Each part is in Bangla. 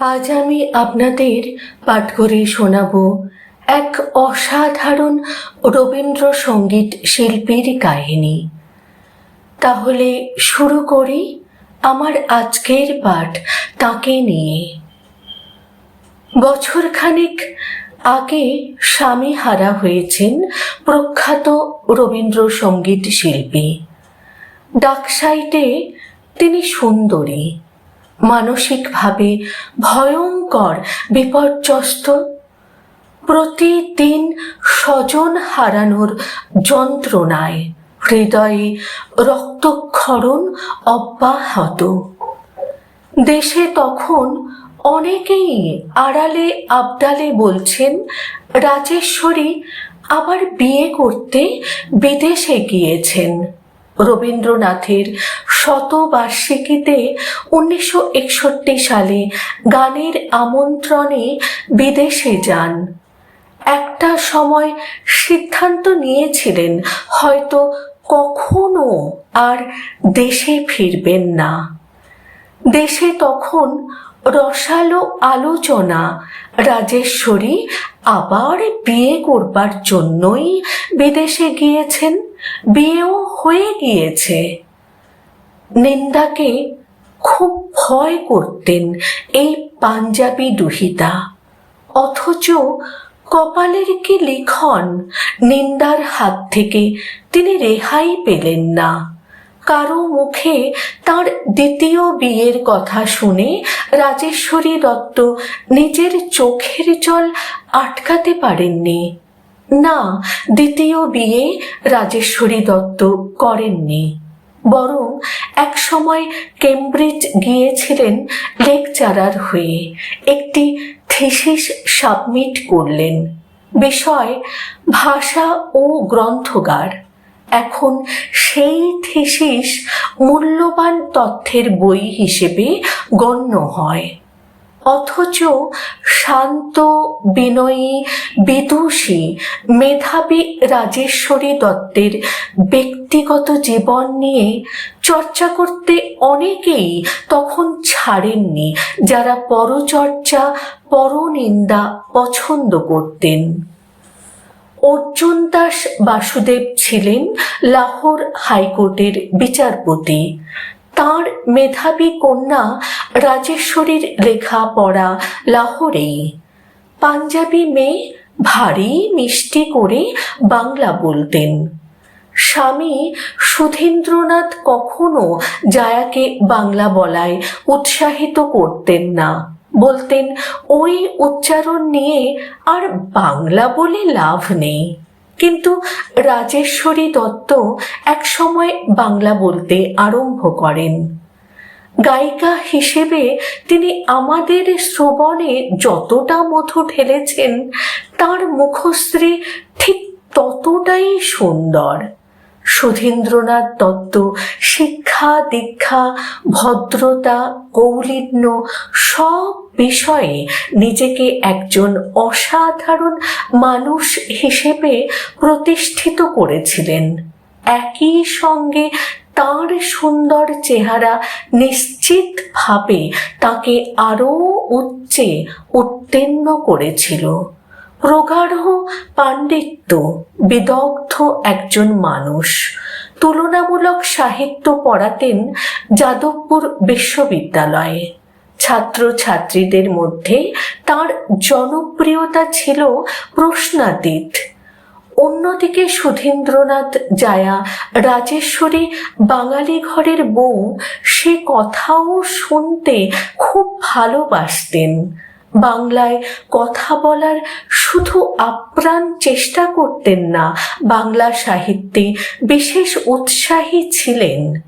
আজ আমি আপনাদের পাঠ করে শোনাব এক অসাধারণ রবীন্দ্রসঙ্গীত শিল্পীর কাহিনী। তাহলে শুরু করি আমার আজকের পাঠ তাকে নিয়ে। বছরখানেক আগে স্বামী হারা হয়েছেন প্রখ্যাত রবীন্দ্রসঙ্গীত শিল্পী। ডাকসাইটে তিনি সুন্দরী। মানসিকভাবে ভয়ঙ্কর, বিপর্যস্ত। প্রতিদিন স্বজন হারানোর যন্ত্রণায় হৃদয়ে রক্তক্ষরণ অব্যাহত। দেশে তখন অনেকেই আড়ালে আবদালে বলছেন, রাজেশ্বরী আবার বিয়ে করতে বিদেশে গিয়েছেন। রবীন্দ্রনাথের শতবার্ষিকীতে উনিশশো একষট্টি সালে গানের আমন্ত্রণে বিদেশে যান। একটা সময় সিদ্ধান্ত নিয়েছিলেন, হয়তো কখনো আর দেশে ফিরবেন না। দেশে তখন রসালো আলোচনা, রাজেশ্বরী আবার বিয়ে করবার জন্যই বিদেশে গিয়েছেন। বিয়েও হয়ে গিয়েছে। নিন্দাকে খুব ভয় করতেন এই পাঞ্জাবি দুহিতা। অথচ কপালের কি লিখন, নিন্দার হাত থেকে তিনি রেহাই পেলেন না। কারও মুখে তার দ্বিতীয় বিয়ের কথা শুনে রাজেশ্বরী দত্ত নিজের চোখের জল আটকাতে পারেননি। না, দ্বিতীয় বিয়ে রাজেশ্বরী দত্ত করেননি। বরং এক সময় কেমব্রিজ গিয়েছিলেন লেকচারার হয়ে, একটি থিসিস সাবমিট করলেন। বিষয়, ভাষা ও গ্রন্থগার। এখন সেই থিসিস মূল্যবান তথ্যের বই হিসেবে গণ্য হয়। অথচ শান্ত, বিনয়ী, বিদুষী মেধাবী রাজেশ্বরী দত্তের ব্যক্তিগত জীবন নিয়ে চর্চা করতে অনেকেই তখন ছাড়েননি, যারা পরচর্চা, পরনিন্দা পছন্দ করতেন। অর্জুন দাস বাসুদেব ছিলেন লাহোর হাইকোর্টের বিচারপতি। তার মেধাবী কন্যা রাজেশ্বরীর লেখা পড়া লাহোরেই পাঞ্জাবি মেয়ে, ভারী, মিষ্টি করে বাংলা বলতেন। স্বামী সুধীন্দ্রনাথ কখনো জায়াকে বাংলা বলায় উৎসাহিত করতেন না। বলতেন, ওই উচ্চারণ নিয়ে আর বাংলা বলে লাভ নেই। কিন্তু রাজেশ্বরী দত্ত এক সময় বাংলা বলতে আরম্ভ করেন। গায়িকা হিসেবে তিনি আমাদের শ্রবণে যতটা মধু ঢেলেছেন, তার মুখশ্রী ঠিক ততটাই সুন্দর। সুধীন্দ্রনাথ দত্ত, শিক্ষা, দীক্ষা, ভদ্রতা, কৌলিন্য সব বিষয়ে নিজেকে একজন অসাধারণ মানুষ হিসেবে প্রতিষ্ঠিত করেছিলেন। একই সঙ্গে তার সুন্দর চেহারা নিশ্চিতভাবে তাকে আরও উচ্চে উত্তীর্ণ করেছিল। প্রগাঢ় পাণ্ডিত্য বিদগ্ধ একজন মানুষ। তুলনামূলক সাহিত্য পড়াতেন যাদবপুর বিশ্ববিদ্যালয়ে। ছাত্রছাত্রীদের মধ্যে তার জনপ্রিয়তা ছিল প্রশ্নাতীত। অন্যদিকে সুধীন্দ্রনাথ জায়া রাজেশ্বরী বাঙালি ঘরের বউ, সে কথাও শুনতে খুব ভালোবাসতেন। বাংলায় কথা বলার শুধু আপ্রাণ চেষ্টা করতেন না, বাংলা সাহিত্যে বিশেষ উৎসাহী ছিলেন।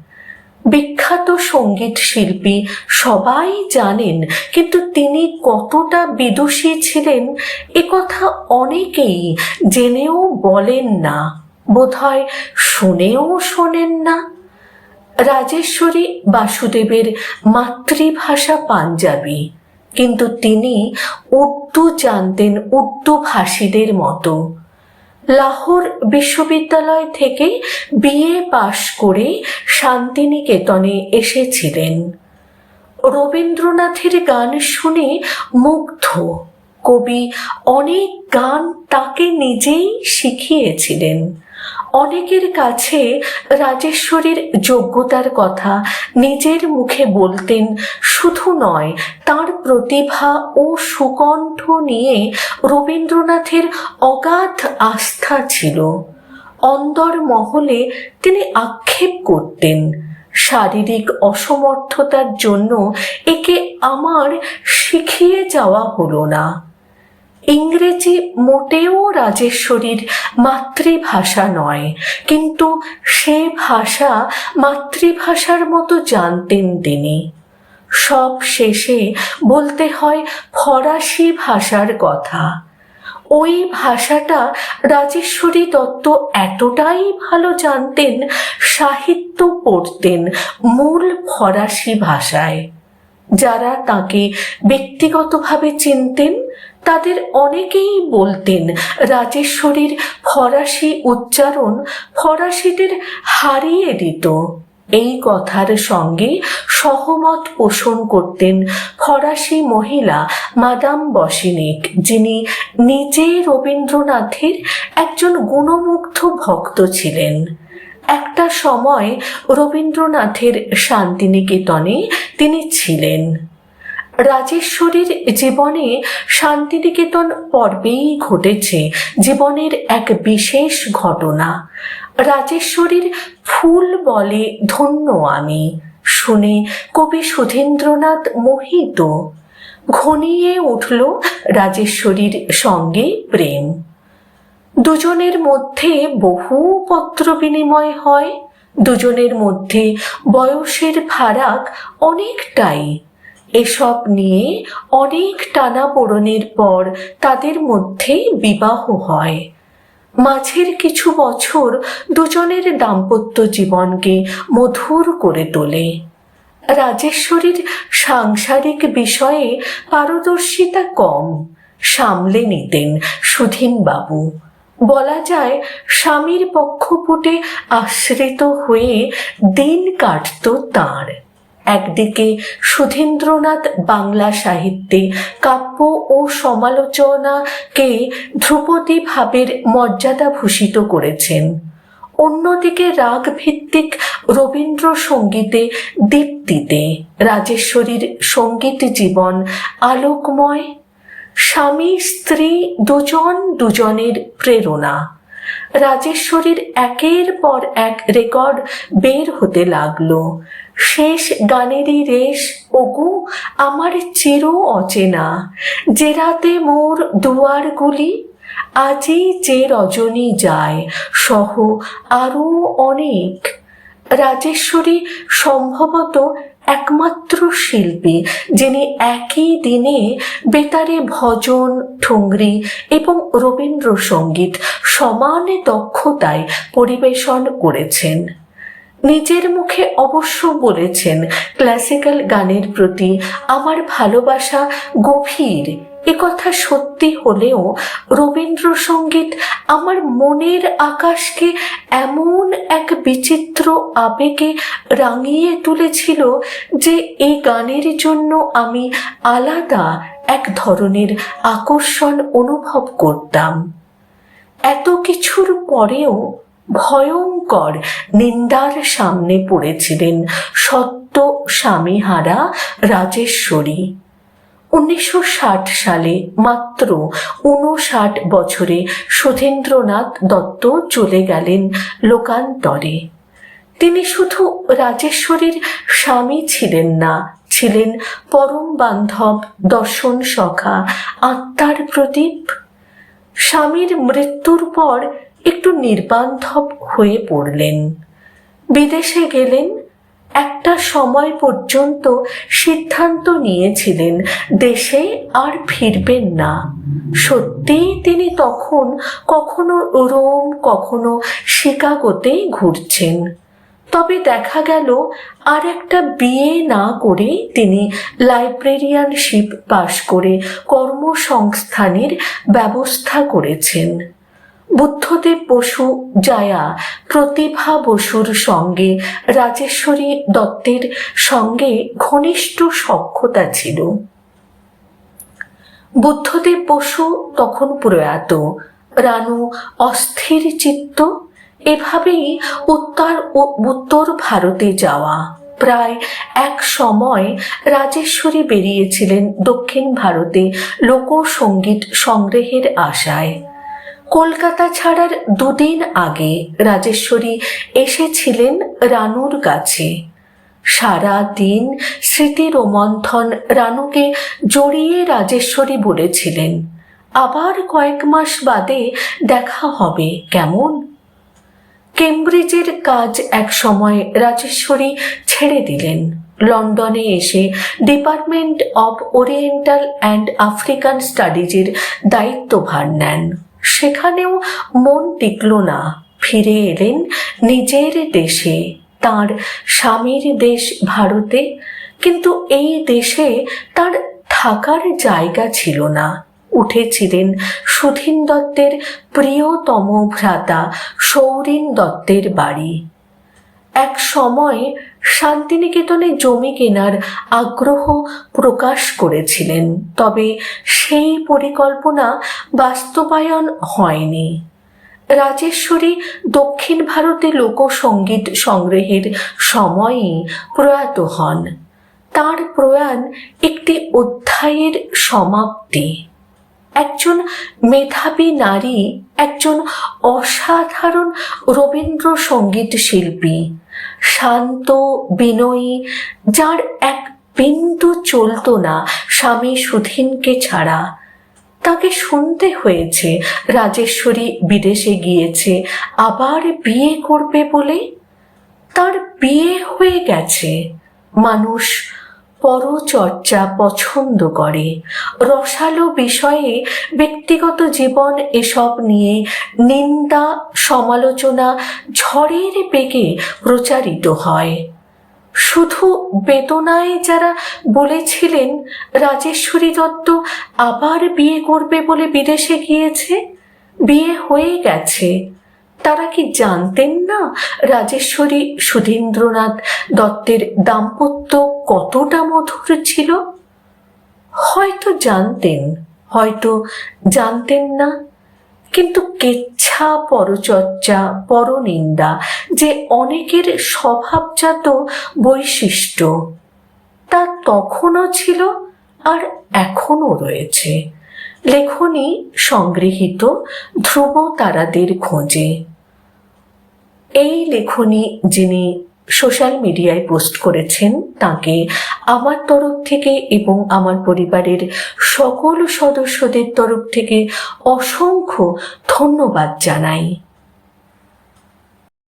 বিখ্যাত সংগীত শিল্পী সবাই জানেন, কিন্তু তিনি কতটা বিদুষী ছিলেন একথা অনেকেই জেনেও বলেন না, বোধহয় শুনেও শোনেন না। রাজেশ্বরী বাসুদেবের মাতৃভাষা পাঞ্জাবি। কিন্তু তিনি উর্দু জানতেন উর্দু ভাষীদের মতো। লাহোর বিশ্ববিদ্যালয় থেকে বিএ পাশ করে শান্তিনিকেতনে এসেছিলেন। রবীন্দ্রনাথের গান শুনে মুগ্ধ। কবি অনেক গান তাকে নিজেই শিখিয়েছিলেন। অনেকের কাছে রাজেশ্বরীর যোগ্যতার কথা নিজের মুখে বলতেন শুধু নয়, তার প্রতিভা ও সুকণ্ঠ নিয়ে রবীন্দ্রনাথের অগাধ আস্থা ছিল। অন্দর মহলে তিনি আক্ষেপ করতেন। শারীরিক অসমর্থতার জন্য একে আমার শিখিয়ে যাওয়া হলো না। ইংরেজি মোটেও রাজেশ্বরীর মাতৃভাষা নয়, কিন্তু সে ভাষা মাতৃভাষার মতো জানতেন তিনি। সব শেষে বলতে হয় ফরাসি ভাষার কথা। ওই ভাষাটা রাজেশ্বরী দত্ত এতটাই ভালো জানতেন, সাহিত্য পড়তেন মূল ফরাসি ভাষায়। যারা তাকে ব্যক্তিগতভাবে চিনতেন তাদের অনেকেই বলতেন, রাজেশ্বরীর ফরাসি উচ্চারণ ফরাসিদের হারিয়ে দিত। এই কথার সঙ্গে সহমত পোষণ করতেন ফরাসি মহিলা মাদাম বসিনিক, যিনি নিজে রবীন্দ্রনাথের একজন গুণমুগ্ধ ভক্ত ছিলেন। একটা সময় রবীন্দ্রনাথের শান্তিনিকেতনে তিনি ছিলেন। রাজেশ্বরীর জীবনে শান্তিনিকেতন পর্বেই ঘটেছে জীবনের এক বিশেষ ঘটনা। রাজেশ্বরীর ফুল বলে ধন্য আমি, শুনে কবি সুধীন্দ্রনাথ মোহিত। ঘনিয়ে উঠল রাজেশ্বরীর সঙ্গে প্রেম। দুজনের মধ্যে বহু পত্র বিনিময় হয়, দুজনের মধ্যে বয়সের ফারাক অনেকটাই। এসব নিয়ে অনেক টানা পোড়নের পর তাদের মধ্যে বিবাহ হয়। মাঝের কিছু বছর দুজনের দাম্পত্য জীবনকে মধুর করে তোলে। রাজেশ্বরীর সাংসারিক বিষয়ে পারদর্শিতা কম, সামলে নিতেন সুধীনবাবু। বলা যায়, স্বামীর পক্ষপুটে আশ্রিত হয়ে দিন কাটত তাঁর। একদিকে সুধীন্দ্রনাথ বাংলা সাহিত্যে কাব্য ও সমালোচনাকে ধ্রুপদী ভাবের মর্যাদা ভূষিত করেছেন। অন্যদিকে রাগ ভিত্তিক রবীন্দ্রসঙ্গীতে দীপ্তিতে রাজেশ্বরীর সংগীত জীবন আলোকময়। স্বামী, স্ত্রী দুজন দুজনের প্রেরণা। রাজেশ্বরীর একের পর এক রেকর্ড বের হতে লাগল। শেষ গানেরই রেশ, ওগু, আমার চির অচেনা। যে রাতে মোর দুয়ারগুলি আজই যে রজনী যায়, সহ আরও অনেক। রাজেশ্বরী সম্ভবত একমাত্র শিল্পী, যিনি একই দিনে বেতারে ভজন, ঠুংরি এবং রবীন্দ্রসঙ্গীত সমান দক্ষতায় পরিবেশন করেছেন। নিজের মুখে অবশ্য বলেছেন ক্লাসিক্যাল গানের প্রতি আমার ভালোবাসা গভীর। এ কথা সত্যি হলেও রবীন্দ্রসঙ্গীত আমার মনের আকাশকে এমন এক বিচিত্র আবেগে রাঙিয়ে তুলেছিল যে এই গানের জন্য আমি আলাদা এক ধরনের আকর্ষণ অনুভব করতাম। এত কিছুর পরেও ভয়ঙ্কর নিন্দার সামনে পড়েছিলেন সত্য স্বামীহারা রাজেশ্বরী। উনিশশো ষাট সালে মাত্র ঊনষাট বছরে সুধীন্দ্রনাথ দত্ত চলে গেলেন লোকান্তরে। তিনি শুধু রাজেশ্বরীর স্বামী ছিলেন না, ছিলেন পরম বান্ধব দর্শন সখা আত্মার প্রদীপ। স্বামীর মৃত্যুর পর একটু নির্বান্ধব হয়ে পড়লেন। বিদেশে গেলেন, একটা সময় পর্যন্ত সিদ্ধান্ত নিয়েছিলেন, দেশে আর ফিরবেন না। সত্যিই তিনি তখন কখনো রোম, কখনো শিকাগোতে ঘুরছেন। তবে দেখা গেল, আর একটা বিয়ে না করে তিনি লাইব্রেরিয়ানশিপ পাশ করে কর্মসংস্থানের ব্যবস্থা করেছেন। বুদ্ধদেব বসু জায়া, প্রতিভা বসুর সঙ্গে, রাজেশ্বরী দত্তের সঙ্গে ঘনিষ্ঠ সখ্যতা ছিল। বুদ্ধদেব বসু তখন প্রয়াত। রানু অস্থির চিত্ত, এভাবেই উত্তর উত্তর ভারতে যাওয়া। প্রায় এক সময় রাজেশ্বরী বেরিয়েছিলেন দক্ষিণ ভারতে লোকসঙ্গীত সংগ্রহের আশায়। কলকাতা ছাড়ার দুদিন আগে রাজেশ্বরী এসেছিলেন রানুর কাছে। সারা দিন স্মৃতি রোমন্থন রানুকে জড়িয়ে রাজেশ্বরী বলেছিলেন। আবার কয়েক মাস বাদে দেখা হবে, কেমন? কেমব্রিজের কাজ এক সময় রাজেশ্বরী ছেড়ে দিলেন। লন্ডনে এসে department of oriental and African স্টাডিজের দায়িত্বভার নেন। সেখানেও মন টিকল না। ফিরে এলেন নিজের দেশে। তার স্বামীর দেশ ভারতে। কিন্তু এই দেশে তার থাকার জায়গা ছিল না। উঠেছিলেন সুধীন দত্তের প্রিয়তম ভ্রাতা সৌরিন দত্তের বাড়ি। এক সময় শান্তিনিকেতনে জমি কেনার আগ্রহ প্রকাশ করেছিলেন, তবে সেই পরিকল্পনা বাস্তবায়ন হয়নি। রাজেশ্বরী দক্ষিণ ভারতে লোকসঙ্গীত সংগ্রহের সময়ই প্রয়াত হন। তার প্রয়াণ একটি অধ্যায়ের সমাপ্তি। একজন মেধাবী নারী, একজন অসাধারণ রবীন্দ্রসঙ্গীত শিল্পী, শান্ত, বিনয়ী, যার এক বিন্দু চলতো না স্বামী সুধীনকে ছাড়া। তাকে শুনতে হয়েছে, রাজেশ্বরী বিদেশে গিয়েছে, আবার বিয়ে করবে বলে। তার বিয়ে হয়ে গেছে। মানুষ পরচর্চা পছন্দ করে। রসালো বিষয়ে ব্যক্তিগত জীবন এসব নিয়ে নিন্দা, সমালোচনা, ঝড়ের বেগে প্রচারিত হয়। শুধু বেদনায় যারা বলেছিলেন, রাজেশ্বরী দত্ত আবার বিয়ে করবে বলে বিদেশে গিয়েছে? বিয়ে হয়ে গেছে। তারা কি জানতেন না রাজেশ্বরী সুধীন্দ্রনাথ দত্তের দাম্পত্য কতটা মধুর ছিল? হয়তো জানতেন হয়তো জানতেন না। কিন্তু কেচ্ছা, পরচর্চা, পরনিন্দা যে অনেকের স্বভাবজাত বৈশিষ্ট্য, তা তখনও ছিল আর এখনও রয়েছে। লেখনী সংগৃহীত ধ্রুব তারাদের খোঁজে। এই লেখনী যিনি সোশ্যাল মিডিয়ায় পোস্ট করেছেন, তাকে আমার তরফ থেকে এবং আমার পরিবারের সকল সদস্যদের তরফ থেকে অসংখ্য ধন্যবাদ জানাই।